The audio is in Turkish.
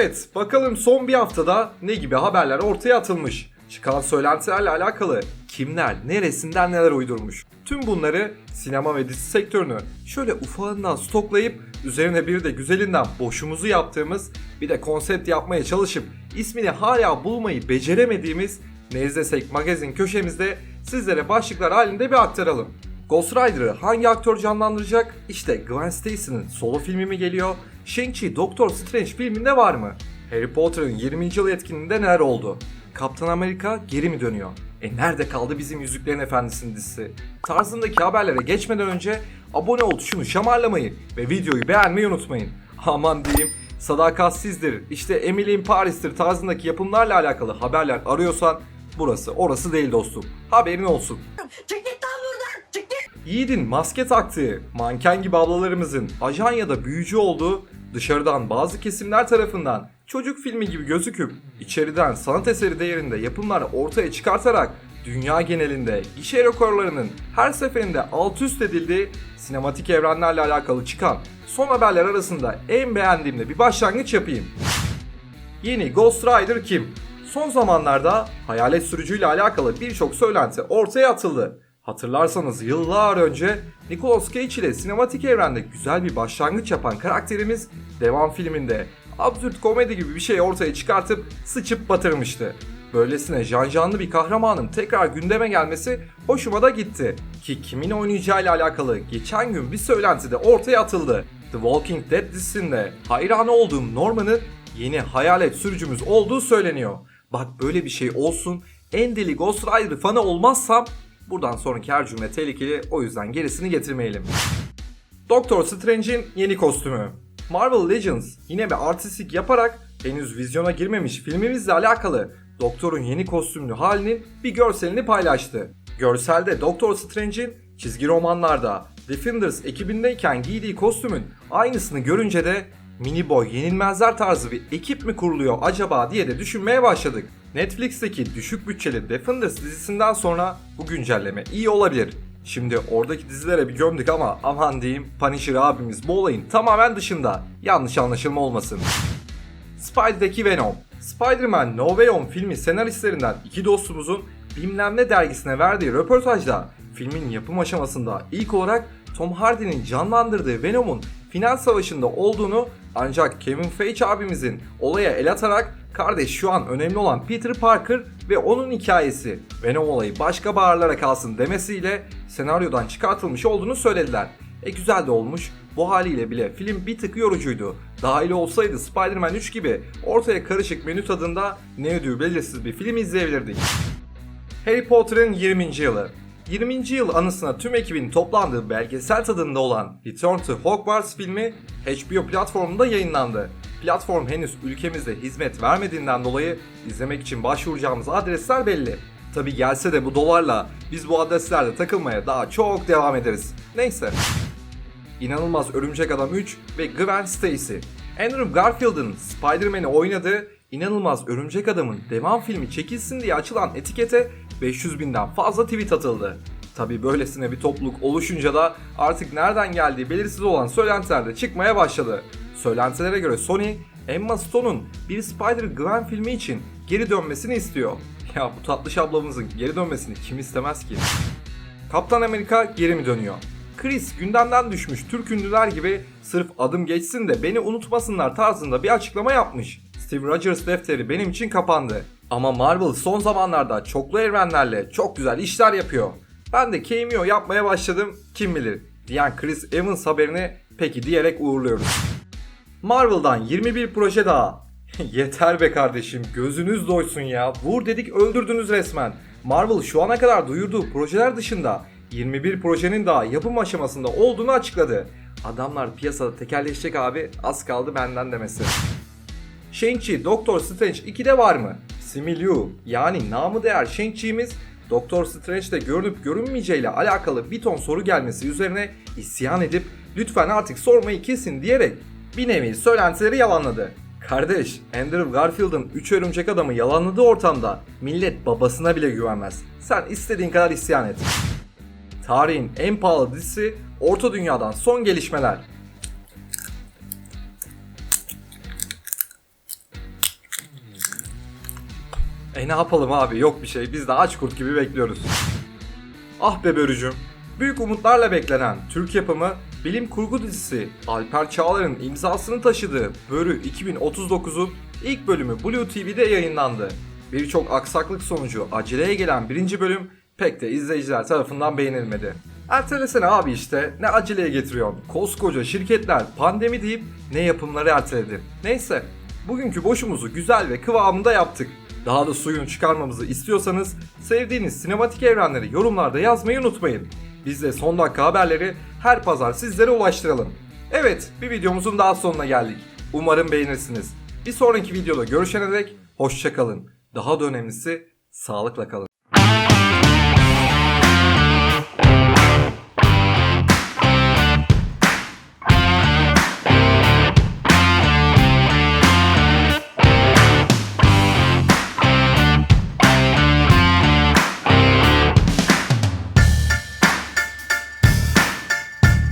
Evet, bakalım son bir haftada ne gibi haberler ortaya atılmış. Çıkan söylentilerle alakalı kimler neresinden neler uydurmuş. Tüm bunları sinema ve dizi sektörünü şöyle ufağından stoklayıp üzerine bir de güzelinden boşumuzu yaptığımız bir de konsept yapmaya çalışıp ismini hala bulmayı beceremediğimiz Nezdesek magazin köşemizde sizlere başlıklar halinde bir aktaralım. Ghost Rider'ı hangi aktör canlandıracak? İşte Gwen Stacy'nin solo filmi mi geliyor? Shang-Chi Doctor Strange filminde var mı? Harry Potter'ın 20. yıl etkinliğinde neler oldu? Kaptan Amerika geri mi dönüyor? E nerede kaldı bizim Yüzüklerin Efendisi'nin dizisi? Tarzındaki haberlere geçmeden önce abone ol tuşunu şamarlamayı ve videoyu beğenmeyi unutmayın. Aman diyeyim sadakatsizdir, işte Emily in Paris'tir tarzındaki yapımlarla alakalı haberler arıyorsan burası orası değil dostum. Haberin olsun. Yiğit'in maske taktığı, manken gibi ablalarımızın ajan ya da büyücü olduğu dışarıdan bazı kesimler tarafından çocuk filmi gibi gözüküp içeriden sanat eseri değerinde yapımlar ortaya çıkartarak dünya genelinde gişe rekorlarının her seferinde alt üst edildiği sinematik evrenlerle alakalı çıkan son haberler arasında en beğendiğimde bir başlangıç yapayım. Yeni Ghost Rider kim? Son zamanlarda hayalet sürücüyle alakalı birçok söylenti ortaya atıldı. Hatırlarsanız yıllar önce Nicolas Cage ile sinematik evrende güzel bir başlangıç yapan karakterimiz devam filminde absürt komedi gibi bir şey ortaya çıkartıp sıçıp batırmıştı. Böylesine janjanlı bir kahramanın tekrar gündeme gelmesi hoşuma da gitti. Ki kimin oynayacağıyla alakalı geçen gün bir söylenti de ortaya atıldı. The Walking Dead dizisinde hayranı olduğum Norman'ın yeni hayalet sürücümüz olduğu söyleniyor. Bak böyle bir şey olsun. En deli Ghost Rider fanı olmazsam buradan sonraki her cümle tehlikeli o yüzden gerisini getirmeyelim. Doctor Strange'in yeni kostümü. Marvel Legends yine bir artistik yaparak henüz vizyona girmemiş filmimizle alakalı Doktor'un yeni kostümlü halinin bir görselini paylaştı. Görselde Doctor Strange'in çizgi romanlarda Defenders ekibindeyken giydiği kostümün aynısını görünce de Mini Boy yenilmezler tarzı bir ekip mi kuruluyor acaba diye de düşünmeye başladık. Netflix'teki düşük bütçeli Defenders dizisinden sonra bu güncelleme iyi olabilir. Şimdi oradaki dizilere bir gömdük ama aman diyeyim Punisher abimiz bu olayın tamamen dışında. Yanlış anlaşılma olmasın. Spidey'deki Venom. Spider-Man No Way Home filmi senaristlerinden iki dostumuzun bilmem ne dergisine verdiği röportajda filmin yapım aşamasında ilk olarak Tom Hardy'nin canlandırdığı Venom'un final savaşında olduğunu ancak Kevin Feige abimizin olaya el atarak kardeş şu an önemli olan Peter Parker ve onun hikayesi Venom olayı başka bağırlara kalsın demesiyle senaryodan çıkartılmış olduğunu söylediler. E güzel de olmuş. Bu haliyle bile film bir tık yorucuydu. Dahil olsaydı Spider-Man 3 gibi ortaya karışık menü tadında ne ödüğü belirsiz bir film izleyebilirdik. Harry Potter'ın 20. yılı. 20. yıl anısına tüm ekibin toplandığı belgesel tadında olan Return to Hogwarts filmi HBO platformunda yayınlandı. Platform henüz ülkemizde hizmet vermediğinden dolayı izlemek için başvuracağımız adresler belli. Tabi gelse de bu dolarla biz bu adreslerde takılmaya daha çok devam ederiz. Neyse. İnanılmaz Örümcek Adam 3 ve Gwen Stacy. Andrew Garfield'ın Spider-Man'i oynadığı İnanılmaz Örümcek Adam'ın devam filmi çekilsin diye açılan etikete 500 binden fazla tweet atıldı. Tabi böylesine bir topluluk oluşunca da artık nereden geldiği belirsiz olan söylentiler de çıkmaya başladı. Söylentilere göre Sony, Emma Stone'un bir Spider-Gwen filmi için geri dönmesini istiyor. Ya bu tatlış ablamızın geri dönmesini kim istemez ki? Kaptan Amerika geri mi dönüyor? Chris gündemden düşmüş Türk ünlüler gibi sırf adım geçsin de beni unutmasınlar tarzında bir açıklama yapmış. Steve Rogers defteri benim için kapandı. Ama Marvel son zamanlarda çoklu evrenlerle çok güzel işler yapıyor. Ben de cameo yapmaya başladım kim bilir diyen Chris Evans haberini peki diyerek uğurluyoruz. Marvel'dan 21 proje daha. Yeter be kardeşim gözünüz doysun ya. Vur dedik öldürdünüz resmen. Marvel şu ana kadar duyurduğu projeler dışında 21 projenin daha yapım aşamasında olduğunu açıkladı. Adamlar piyasada tekerleşecek abi az kaldı benden demesi. Shang-Chi Doctor Strange 2'de var mı? Simu Liu yani namı değer Shang-Chi'miz Doctor Strange'de görünüp görünmeyeceğiyle alakalı bir ton soru gelmesi üzerine isyan edip lütfen artık sormayı kesin diyerek bir nevi söylentileri yalanladı. Kardeş, Andrew Garfield'ın 3 örümcek adamı yalanladığı ortamda millet babasına bile güvenmez. Sen istediğin kadar isyan et. Tarihin en pahalı dizisi Orta Dünya'dan son gelişmeler. E ne yapalım abi yok bir şey biz de aç kurt gibi bekliyoruz. Ah be börücüm. Büyük umutlarla beklenen Türk yapımı bilim kurgu dizisi Alper Çağlar'ın imzasını taşıdığı Börü 2039'un ilk bölümü Blue TV'de yayınlandı. Birçok aksaklık sonucu aceleye gelen birinci bölüm pek de izleyiciler tarafından beğenilmedi. Ertelesene abi işte ne aceleye getiriyorsun? Koskoca şirketler pandemi deyip ne yapımları erteledi. Neyse bugünkü boşumuzu güzel ve kıvamında yaptık. Daha da suyunu çıkarmamızı istiyorsanız sevdiğiniz sinematik evrenleri yorumlarda yazmayı unutmayın. Biz de son dakika haberleri her pazar sizlere ulaştıralım. Evet bir videomuzun daha sonuna geldik. Umarım beğenirsiniz. Bir sonraki videoda görüşene dek hoşçakalın. Daha da önemlisi sağlıkla kalın.